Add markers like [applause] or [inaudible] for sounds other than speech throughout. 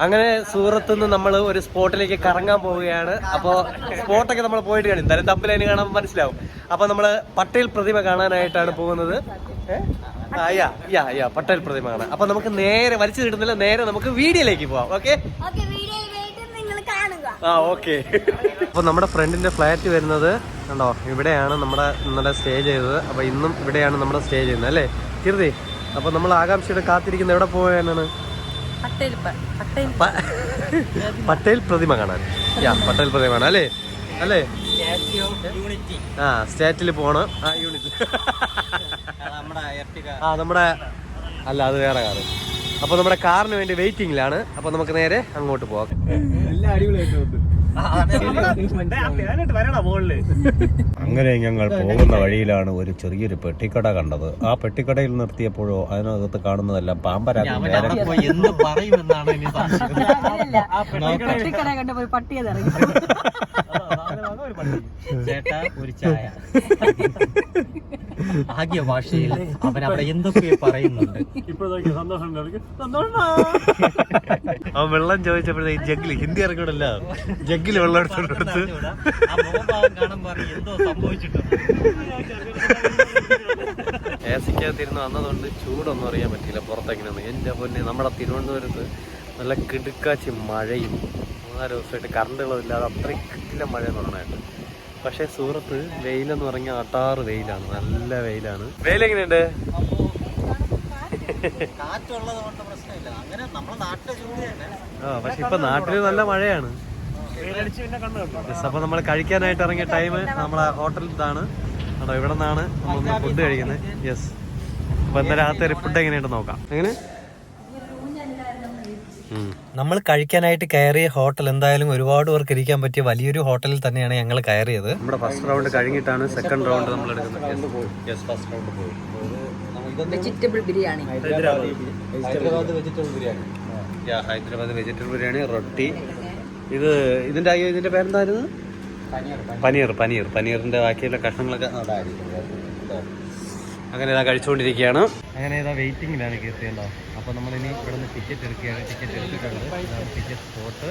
അങ്ങനെ സൂറത്ത് നിന്ന് നമ്മൾ ഒരു സ്പോട്ടിലേക്ക് കറങ്ങാൻ പോവുകയാണ്. അപ്പോൾ സ്പോട്ടൊക്കെ നമ്മൾ പോയിട്ട് കാണും. എന്തായാലും തമ്പിലതിന് കാണാൻ മനസ്സിലാവും. അപ്പോൾ നമ്മൾ പട്ടേൽ പ്രതിമ കാണാനായിട്ടാണ് പോകുന്നത്. ഏ? ആ, യാ യാ യാ പട്ടേൽ പ്രതിമ കാണാൻ. അപ്പോൾ നമുക്ക് നേരെ വലിച്ചു കിട്ടുന്നില്ല നേരെ നമുക്ക് വീഡിയോയിലേക്ക് പോവാം. ഓക്കെ? ആ ഓക്കെ. അപ്പോൾ നമ്മുടെ ഫ്രണ്ടിന്റെ ഫ്ലാറ്റ് വരുന്നത് കണ്ടോ? ഇവിടെയാണ് നമ്മുടെ ഇന്നലെ സ്റ്റേ ചെയ്തത്. അപ്പോൾ ഇന്നും ഇവിടെയാണ് നമ്മുടെ സ്റ്റേ ചെയ്യുന്നത് അല്ലേ? കീർത്തി അപ്പോൾ നമ്മൾ ആകാംക്ഷയുടെ കാത്തിരിക്കുന്നത് എവിടെ പോകാനാണ് പട്ടേൽ പ്രതിമ കാണാൻ. യാ പട്ടേൽ പ്രതിമ കാണാൻ അല്ലേ? അല്ലേ? ആ സ്റ്റാറ്റിൽ പോണ. ആ യൂണിറ്റ്. ആ നമ്മുടെ അല്ല അത് വേറെ കാറ്. അപ്പൊ നമ്മുടെ കാറിന് വേണ്ടി വെയിറ്റിംഗിലാണ് അപ്പൊ നമുക്ക് നേരെ അങ്ങോട്ട് പോവാം. അങ്ങനെ ഞങ്ങൾ പോകുന്ന വഴിയിലാണ് ഒരു ചെറിയൊരു പെട്ടിക്കട കണ്ടത്. ആ പെട്ടിക്കടയിൽ നിർത്തിയപ്പോഴോ അതിനകത്ത് കാണുന്നതെല്ലാം പാമ്പരാക്കും ചേട്ടാ ഒരു ചായ. ആകിയ ഭാഷയിൽ അവൻ അവിടെ എന്തൊക്കെ പറയുന്നുണ്ട്? അവൻ വെള്ളം ചോദിച്ചപ്പോഴത്തേക്ക് ജഗ്ഗിൽ ഹിന്ദി ഇറങ്ങിവിടല്ല ജഗ്ഗിൽ വെള്ളം എടുത്തോണ്ട് കൊടുത്ത്. ആ മുഖഭാവം കാണുമ്പോൾ അറിയാം എന്തോ സംഭവിച്ചിട്ടുണ്ട്. എ സിക്കകത്തിരുന്ന് വന്നതുകൊണ്ട് ചൂടൊന്നും അറിയാൻ പറ്റില്ല പുറത്തെങ്ങനെയൊന്നും എന്റെ പൊന്നെ നമ്മുടെ തിരുവനന്തപുരത്ത് നല്ല കിടുക്കാച്ചി മഴയും മൂന്നാൽ ദിവസമായിട്ട് കറണ്ടുകളും ഇല്ലാതെ അത്രയും കിട്ടില്ല മഴ എന്ന് പറഞ്ഞായിട്ട്. പക്ഷേ സൂറത്ത് വെയിലെന്ന് പറഞ്ഞാൽ അട്ടാറ് വെയിലാണ് നല്ല വെയിലാണ്. വെയിലെങ്ങനെയുണ്ട്? എങ്ങനെയുണ്ട് ആ പക്ഷെ ഇപ്പൊ നാട്ടിൽ നല്ല മഴയാണ്. അപ്പൊ നമ്മൾ കഴിക്കാനായിട്ട് ഇറങ്ങിയ ടൈം നമ്മളെ ഹോട്ടലിൽ ഇതാണ്. ഇവിടെ നിന്നാണ് നമ്മളൊന്ന് ഫുഡ് കഴിക്കുന്നത് യെസ് അപ്പൊ ഇന്നലെ രാത്രി ഫുഡ് എങ്ങനെയുണ്ട് നോക്കാം. എങ്ങനെ? നമ്മൾ കഴിക്കാനായിട്ട് കയറിയ ഹോട്ടൽ എന്തായാലും ഒരുപാട് പേർക്ക് ഇരിക്കാൻ പറ്റിയ വലിയൊരു ഹോട്ടലിൽ തന്നെയാണ് ഞങ്ങൾ കയറിയത്. നമ്മുടെ ഫസ്റ്റ് റൗണ്ട് കഴിഞ്ഞിട്ടാണ് സെക്കൻഡ് റൗണ്ട് നമ്മൾ എടുക്കുന്നത്. യെസ് ഫസ്റ്റ് റൗണ്ട് പോയി. Vegetable biryani. Hyderabad vegetable biryani. Hyderabad vegetable biryani റൊട്ടി. ഇത് ഇതിന്റെ അയ്യോ ഇതിന്റെ പേരെന്തായിരുന്നു? പനീർ പനീർ. പനീറിന്റെ ബാക്കിയുള്ള കഷ്ണങ്ങളൊക്കെ. അങ്ങനെ ഇതാ കഴിച്ചുകൊണ്ടിരിക്കുകയാണ്. അങ്ങനെ ഏതാ വെയിറ്റിങ്ങിലാണ് കീർത്തിയുണ്ടോ അപ്പോൾ നമ്മളിനി ഇവിടെ നിന്ന് ടിക്കറ്റ് എടുക്കുകയാണ്. ടിക്കറ്റ് എടുത്തിട്ടുണ്ട്. ടിക്കറ്റ് സ്പോട്ട്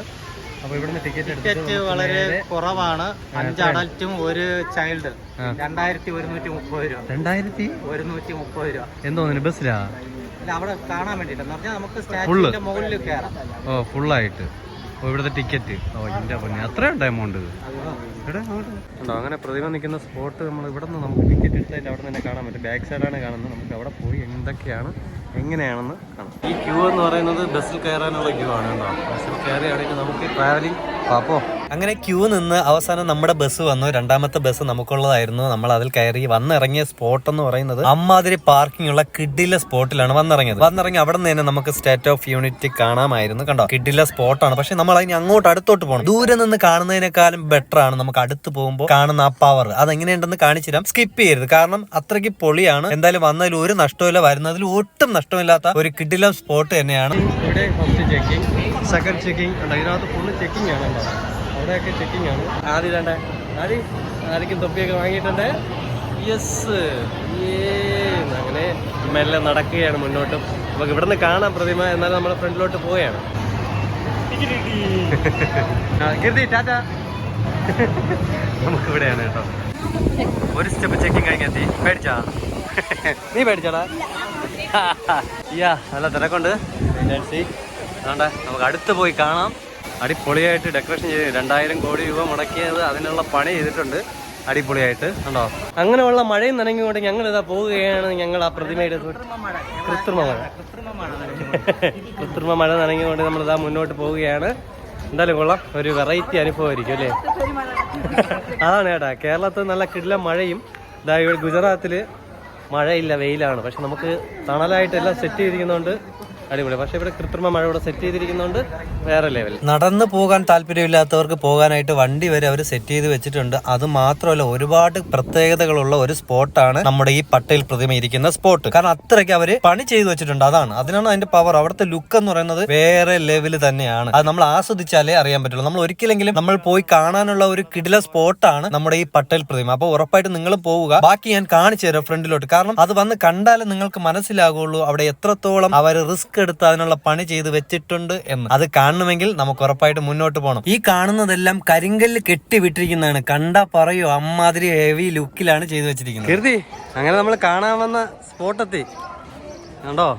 അപ്പോൾ ഇവിടെ നിന്ന് ടിക്കറ്റ് ടിക്കറ്റ് വളരെ കുറവാണ്. അഞ്ച്? അഡൽറ്റും ഒരു ചൈൽഡ്. രണ്ടായിരത്തി ഒരുന്നൂറ്റി മുപ്പത് രൂപ. രണ്ടായിരത്തി ഒരുന്നൂറ്റി മുപ്പത് രൂപ. എന്തോ ബസ്സിലാ? അവിടെ കാണാൻ വേണ്ടിട്ട് നമുക്ക്. സ്റ്റാച്യൂന്റെ മുകളിൽ കയറാം. ഓ ഫുള്ളായിട്ട് ഇവിടുത്തെ ടിക്കറ്റ് ഓ എന്റെ എമൗണ്ട് അങ്ങനെ പ്രതിമ നിൽക്കുന്ന സ്പോട്ട് നമ്മൾ ഇവിടെ നിന്ന് നമുക്ക് ടിക്കറ്റ് എടുത്തതിന്റെ അവിടെ നിന്ന് തന്നെ കാണാൻ പറ്റും. ബാക്ക് സൈഡാണ് കാണുന്നത്. നമുക്ക് അവിടെ പോയി എന്തൊക്കെയാണ് എങ്ങനെയാണെന്ന് കാണാം. ഈ ക്യൂ എന്ന് പറയുന്നത് ബസ്സിൽ കയറാനുള്ള ക്യൂ ആണ് കേട്ടോ. ബസ്സിൽ കയറിയാണെങ്കിൽ നമുക്ക് ട്രാവലിംഗ് പാപ്പോ. അങ്ങനെ ക്യൂ നിന്ന് അവസാനം നമ്മുടെ ബസ് വന്നു. രണ്ടാമത്തെ ബസ് നമുക്കുള്ളതായിരുന്നു. നമ്മൾ അതിൽ കയറി വന്നിറങ്ങിയ സ്പോട്ട് എന്ന് പറയുന്നത് അമ്മാതിരി പാർക്കിംഗ് ഉള്ള കിഡിലെ സ്പോട്ടിലാണ് വന്നിറങ്ങിയത്. വന്നിറങ്ങി അവിടെ നിന്ന് തന്നെ നമുക്ക് സ്റ്റേറ്റ് ഓഫ് യൂണിറ്റി കാണാമായിരുന്നു കണ്ടോ. കിഡിലെ സ്പോട്ടാണ് പക്ഷെ നമ്മൾ അതിന് അങ്ങോട്ട് അടുത്തോട്ട് പോകണം. ദൂരെ നിന്ന് കാണുന്നതിനേക്കാളും ബെറ്റർ ആണ് നമുക്ക് അടുത്ത് പോകുമ്പോൾ കാണുന്ന ആ പവർ അതെങ്ങനെയുണ്ടെന്ന് കാണിച്ചു തരാം. സ്കിപ്പ് ചെയ്യരുത്. കാരണം അത്രയ്ക്ക് പൊളിയാണ്. എന്തായാലും വന്നതിൽ ഒരു നഷ്ടമില്ല വരുന്നതിൽ ഒട്ടും നഷ്ടമില്ലാത്ത ഒരു കിഡിലം സ്പോട്ട് തന്നെയാണ്. ഇവിടെ ഫസ്റ്റ് ചെക്കിംഗ് സെക്കൻഡ് ചെക്കിംഗ് അതിനകത്ത് ഫുള്ള് ചെക്കിംഗ് ആണ് അവിടെയൊക്കെ ചെക്കിംഗ് ആണ്. ആദ്യം രണ്ടേ ആദ്യം ആദ്യം തൊപ്പിയൊക്കെ വാങ്ങിയിട്ടുണ്ട്. യെസ് അങ്ങനെ മെല്ലെ നടക്കുകയാണ് മുന്നോട്ടും. നമുക്ക് ഇവിടുന്ന് കാണാം പ്രതിമ. എന്നാൽ നമ്മൾ ഫ്രണ്ടിലോട്ട് പോവുകയാണ്. കീർത്തി ടാറ്റ. നമുക്ക് ഇവിടെയാണ് കേട്ടോ. ഒരു സ്റ്റെപ്പ് ചെക്കിംഗ് കഴിഞ്ഞെത്തി. പേടിച്ചാ? നീ പേടിച്ചാടാ? [laughs] യാ നല്ല തിരക്കുണ്ട്. അതുകൊണ്ട് നമുക്ക് അടുത്ത് പോയി കാണാം. അടിപൊളിയായിട്ട് ഡെക്കറേഷൻ ചെയ്ത് രണ്ടായിരം കോടി രൂപ മുടക്കിയത് അതിനുള്ള പണി ചെയ്തിട്ടുണ്ട്. അടിപൊളിയായിട്ട് കണ്ടോ? അങ്ങനെയുള്ള മഴയും നനഞ്ഞുകൊണ്ട് ഞങ്ങൾ ഇതാ പോവുകയാണ് ഞങ്ങൾ ആ പ്രതിമയുടെ കൃത്രിമ മഴ. കൃത്രിമ മഴ. നനഞ്ഞുകൊണ്ട് നമ്മൾ ഇതാ മുന്നോട്ട് പോവുകയാണ് എന്തായാലും കൊള്ളാം. ഒരു വെറൈറ്റി അനുഭവമായിരിക്കും അല്ലേ? [laughs] അതാണ് കേട്ടാ കേരളത്തിൽ നല്ല കിടിലം മഴയും. ഇതാ ഇവിടെ ഗുജറാത്തിൽ മഴയില്ല വെയിലാണ്. പക്ഷെ നമുക്ക് തണലായിട്ടെല്ലാം സെറ്റ് ചെയ്തിരിക്കുന്നതുകൊണ്ട് അടിപൊളി. പക്ഷെ ഇവിടെ കൃത്രിമ മഴ ഇവിടെ സെറ്റ് ചെയ്തിരിക്കുന്നതുകൊണ്ട് വേറെ ലെവൽ നടന്നു പോകാൻ താല്പര്യമില്ലാത്തവർക്ക് പോകാനായിട്ട് വണ്ടി വരെ അവർ സെറ്റ് ചെയ്ത് വെച്ചിട്ടുണ്ട്. അത് മാത്രമല്ല ഒരുപാട് പ്രത്യേകതകളുള്ള ഒരു സ്പോട്ടാണ് നമ്മുടെ ഈ പട്ടേൽ പ്രതിമ ഇരിക്കുന്ന സ്പോട്ട് കാരണം അത്രയ്ക്ക് അവർ പണി ചെയ്തു വെച്ചിട്ടുണ്ട്. അതാണ്. അതിനാണ് അതിന്റെ പവർ അവിടുത്തെ ലുക്ക് എന്ന് പറയുന്നത് വേറെ ലെവൽ തന്നെയാണ്. അത് നമ്മൾ ആസ്വദിച്ചാലേ അറിയാൻ പറ്റുള്ളൂ. നമ്മൾ ഒരിക്കലെങ്കിലും നമ്മൾ പോയി കാണാനുള്ള ഒരു കിടില സ്പോട്ടാണ് നമ്മുടെ ഈ പട്ടേൽ പ്രതിമ. അപ്പോൾ ഉറപ്പായിട്ട് നിങ്ങൾ പോവുക. ബാക്കി ഞാൻ കാണിച്ചു തരാം ഫ്രണ്ടിലോട്ട് കാരണം അത് വന്ന് കണ്ടാലേ നിങ്ങൾക്ക് മനസ്സിലാകുള്ളൂ. അവിടെ എത്രത്തോളം അവർ റിസ്ക് റിസ്ക് എടുത്ത് അതിനുള്ള പണി ചെയ്ത് വെച്ചിട്ടുണ്ട് എന്ന്. അത് കാണണമെങ്കിൽ നമുക്ക് ഉറപ്പായിട്ട് മുന്നോട്ട് പോകണം ഈ കാണുന്നതെല്ലാം കരിങ്കല്ല് കെട്ടി വിട്ടിരിക്കുന്നതാണ് കണ്ടാ പറയോ അമ്മാതിരി ഹെവി ലുക്കിലാണ് ചെയ്തു വെച്ചിരിക്കുന്നത്. അങ്ങനെ നമ്മൾ കാണാൻ വന്ന സ്പോട്ടെത്തി കണ്ടോ.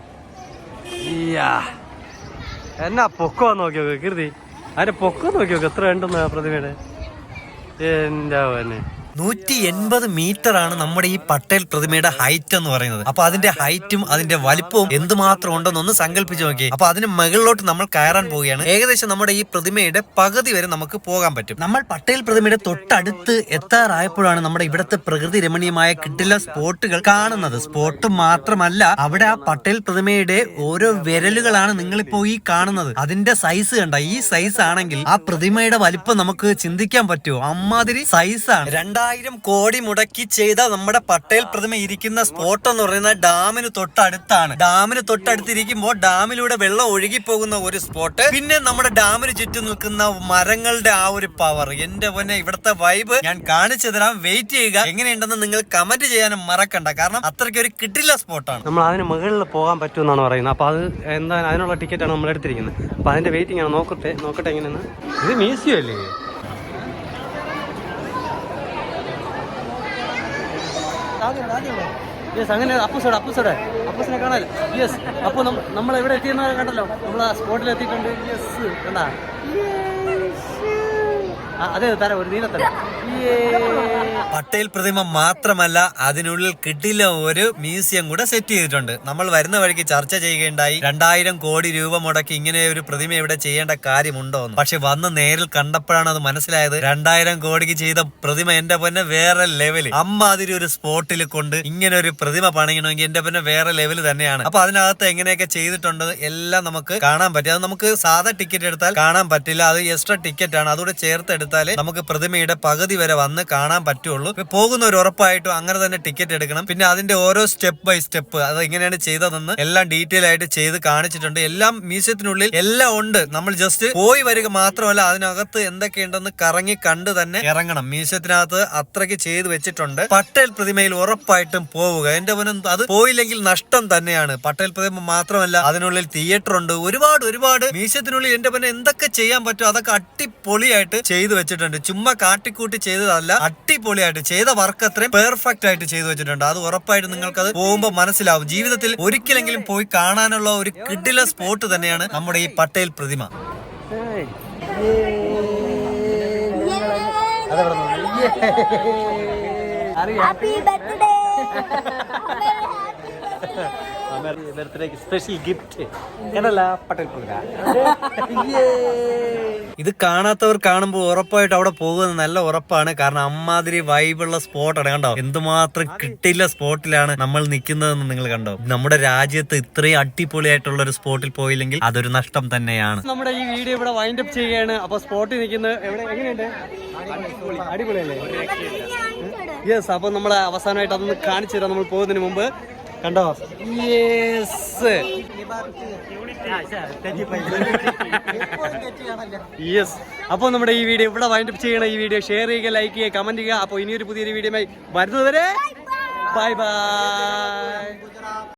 എന്നാ പൊക്കോ നോക്കി നോക്ക് കീർത്തി. അതിന്റെ പൊക്കം നോക്കി നോക്ക്. എത്ര ഉണ്ടെന്ന് പ്രതിമയുടെ എന്താ നൂറ്റി എൺപത് മീറ്റർ ആണ് നമ്മുടെ ഈ പട്ടേൽ പ്രതിമയുടെ ഹൈറ്റ് എന്ന് പറയുന്നത്. അപ്പൊ അതിന്റെ ഹൈറ്റും അതിന്റെ വലിപ്പവും എന്തുമാത്രം ഉണ്ടെന്ന് ഒന്ന് സങ്കല്പിച്ച് നോക്കി അപ്പൊ അതിന് മുകളിലോട്ട് നമ്മൾ കയറാൻ പോവുകയാണ്. ഏകദേശം നമ്മുടെ ഈ പ്രതിമയുടെ പകുതി വരെ നമുക്ക് പോകാൻ പറ്റും. നമ്മൾ പട്ടേൽ പ്രതിമയുടെ തൊട്ടടുത്ത് എത്താറായപ്പോഴാണ് നമ്മുടെ ഇവിടുത്തെ പ്രകൃതി രമണീയമായ കിട്ടില്ല സ്പോട്ടുകൾ കാണുന്നത്. സ്പോട്ട് മാത്രമല്ല അവിടെ ആ പട്ടേൽ പ്രതിമയുടെ ഓരോ വിരലുകളാണ് നിങ്ങളിപ്പോ ഈ കാണുന്നത്. അതിന്റെ സൈസ് കണ്ട? ഈ സൈസ് ആണെങ്കിൽ ആ പ്രതിമയുടെ വലിപ്പം നമുക്ക് ചിന്തിക്കാൻ പറ്റുമോ? അമ്മാതിരി സൈസാണ് രണ്ടായിരം കോടി മുടക്കി ചെയ്ത നമ്മുടെ പട്ടേൽ പ്രതിമ ഇരിക്കുന്ന സ്പോട്ട് എന്ന് പറയുന്നത് ഡാമിന് തൊട്ടടുത്താണ്. ഡാമിന് തൊട്ടടുത്തിരിക്കുമ്പോൾ ഡാമിലൂടെ വെള്ളം ഒഴുകി പോകുന്ന ഒരു സ്പോട്ട് പിന്നെ നമ്മുടെ ഡാമിന് ചുറ്റും നിൽക്കുന്ന മരങ്ങളുടെ ആ ഒരു പവർ എന്റെ പൊന്നെ ഇവിടുത്തെ വൈബ് ഞാൻ കാണിച്ചു തരാം. വെയിറ്റ് ചെയ്യുക. എങ്ങനെയുണ്ടെന്ന് നിങ്ങൾ കമന്റ് ചെയ്യാനും മറക്കണ്ട. കാരണം അത്രയ്ക്ക് ഒരു കിട്ടില്ല സ്പോട്ടാണ് നമ്മൾ അതിന് മുകളിൽ പോകാൻ പറ്റുമെന്നാണ് പറയുന്നത്. അപ്പൊ അത് എന്താ അതിനുള്ള ടിക്കറ്റാണ് നമ്മൾ എടുത്തിരിക്കുന്നത്. അപ്പൊ അതിന്റെ വെയിറ്റിംഗ് ആണ്. നോക്കട്ടെ നോക്കട്ടെ എങ്ങനെയാണ് ഇത് മ്യൂസിയം അല്ലേ? യെസ് അങ്ങനെ അപ്പുസോട് അപ്പൂസോടെ അപ്പൂസിനെ കാണാൻ. യെസ് അപ്പോൾ നമ്മൾ എവിടെ എത്തിയെന്ന് കണ്ടല്ലോ? നമ്മൾ ആ സ്പോട്ടിൽ എത്തിയിട്ടുണ്ട്. യെസ് കണ്ടാ? ആ, അതെ തരാം ഒരു നീലത്തരാം പട്ടേൽ പ്രതിമ മാത്രമല്ല അതിനുള്ളിൽ കിട്ടില്ല ഒരു മ്യൂസിയം കൂടെ സെറ്റ് ചെയ്തിട്ടുണ്ട്. നമ്മൾ വരുന്ന വഴിക്ക് ചർച്ച ചെയ്യുകയുണ്ടായി. രണ്ടായിരം കോടി രൂപ മുടക്കി ഇങ്ങനെ ഒരു പ്രതിമ ഇവിടെ ചെയ്യേണ്ട കാര്യമുണ്ടോ എന്ന്. പക്ഷെ വന്ന് നേരിൽ കണ്ടപ്പോഴാണ് അത് മനസ്സിലായത്. രണ്ടായിരം കോടിക്ക് ചെയ്ത പ്രതിമ എന്റെ പൊന്നെ വേറെ ലെവൽ അമ്മാതിരി ഒരു സ്പോട്ടിൽ കൊണ്ട് ഇങ്ങനെ ഒരു പ്രതിമ പണിയണമെങ്കിൽ എന്റെ പൊന്നെ വേറെ ലെവൽ തന്നെയാണ്. അപ്പൊ അതിനകത്ത് എങ്ങനെയൊക്കെ ചെയ്തിട്ടുണ്ട് എല്ലാം നമുക്ക് കാണാൻ പറ്റും. അത് നമുക്ക് സാധാ ടിക്കറ്റ് എടുത്താൽ കാണാൻ പറ്റില്ല. അത് എക്സ്ട്രാ ടിക്കറ്റ് ആണ്. അതുകൂടെ ചേർത്ത് എടുത്താൽ നമുക്ക് പ്രതിമയുടെ പകുതി വരെ വന്ന് കാണാൻ പറ്റുള്ളൂ. പോകുന്നവർ ഉറപ്പായിട്ടും അങ്ങനെ തന്നെ ടിക്കറ്റ് എടുക്കണം. പിന്നെ അതിന്റെ ഓരോ സ്റ്റെപ്പ് ബൈ സ്റ്റെപ്പ് അത് എങ്ങനെയാണ് ചെയ്തതെന്ന് എല്ലാം ഡീറ്റെയിൽ ആയിട്ട് ചെയ്ത് കാണിച്ചിട്ടുണ്ട്. എല്ലാം മ്യൂസിയത്തിനുള്ളിൽ എല്ലാം ഉണ്ട്. നമ്മൾ ജസ്റ്റ് പോയി വരിക മാത്രമല്ല അതിനകത്ത് എന്തൊക്കെയുണ്ടെന്ന് കറങ്ങി കണ്ട് തന്നെ ഇറങ്ങണം. മ്യൂസിയത്തിനകത്ത് അത്രയ്ക്ക് ചെയ്ത് വെച്ചിട്ടുണ്ട്. പട്ടേൽ പ്രതിമയിൽ ഉറപ്പായിട്ടും പോവുക. എന്റെ മുന്നിൽ അത് പോയില്ലെങ്കിൽ നഷ്ടം തന്നെയാണ്. പട്ടേൽ പ്രതിമ മാത്രമല്ല അതിനുള്ളിൽ തിയേറ്റർ ഉണ്ട്. ഒരുപാട് ഒരുപാട് മ്യൂസിയത്തിനുള്ളിൽ എന്റെ മുന്നിൽ എന്തൊക്കെ ചെയ്യാൻ പറ്റും അതൊക്കെ അടിപൊളിയായിട്ട് ചെയ്തു വെച്ചിട്ടുണ്ട്. ചുമ്മാ കാട്ടിക്കൂട്ടി ചെയ്തതല്ല. അടിപൊളിയായിട്ട് ചെയ്ത വർക്ക് അത്രയും പെർഫെക്റ്റ് ആയിട്ട് ചെയ്തു വെച്ചിട്ടുണ്ട്. അത് ഉറപ്പായിട്ട് നിങ്ങൾക്ക് അത് പോകുമ്പോൾ മനസ്സിലാവും. ജീവിതത്തിൽ ഒരിക്കലെങ്കിലും പോയി കാണാനുള്ള ഒരു കിഡില സ്പോട്ട് തന്നെയാണ് നമ്മുടെ ഈ പട്ടേൽ പ്രതിമ. ഹാപ്പി ബർത്ത്ഡേ ബർത്ത്ഡേക്ക് സ്പെഷ്യൽ ഗിഫ്റ്റ് [laughs] ഇത് കാണാത്തവർ കാണുമ്പോൾ ഉറപ്പായിട്ട് അവിടെ പോകുന്നത് നല്ല ഉറപ്പാണ്. കാരണം അമ്മാതിരി വൈബുള്ള സ്പോട്ടാണ് കണ്ടോ? എന്തുമാത്രം കിട്ടില്ല സ്പോട്ടിലാണ് നമ്മൾ നിൽക്കുന്നതെന്ന് നിങ്ങൾ കണ്ടോ? നമ്മുടെ രാജ്യത്ത് ഇത്രയും അടിപൊളിയായിട്ടുള്ള ഒരു സ്പോട്ടിൽ പോയില്ലെങ്കിൽ അതൊരു നഷ്ടം തന്നെയാണ്. നമ്മുടെ ഈ വീഡിയോ ഇവിടെ വൈൻഡ് അപ്പ് ചെയ്യുകയാണ്. അപ്പൊ സ്പോട്ടിൽ നിൽക്കുന്നത് എങ്ങനെയുണ്ട്? അടിപൊളിയല്ലേ? യെസ് അപ്പൊ നമ്മളെ അവസാനമായിട്ട് അതൊന്ന് കാണിച്ചു തരാം. നമ്മൾ പോകുന്നതിന് മുമ്പ്. കണ്ടോ? യെസ് യെസ് അപ്പോൾ നമ്മുടെ ഈ വീഡിയോ ഇവിടെ വൈൻഡ് അപ്പ് ചെയ്യണം ഈ വീഡിയോ ഷെയർ ചെയ്യുക ലൈക്ക് ചെയ്യുക കമന്റ് ചെയ്യുക. അപ്പോൾ ഇനിയൊരു പുതിയൊരു വീഡിയോയുമായി വരുന്നതുവരെ ബൈ ബൈ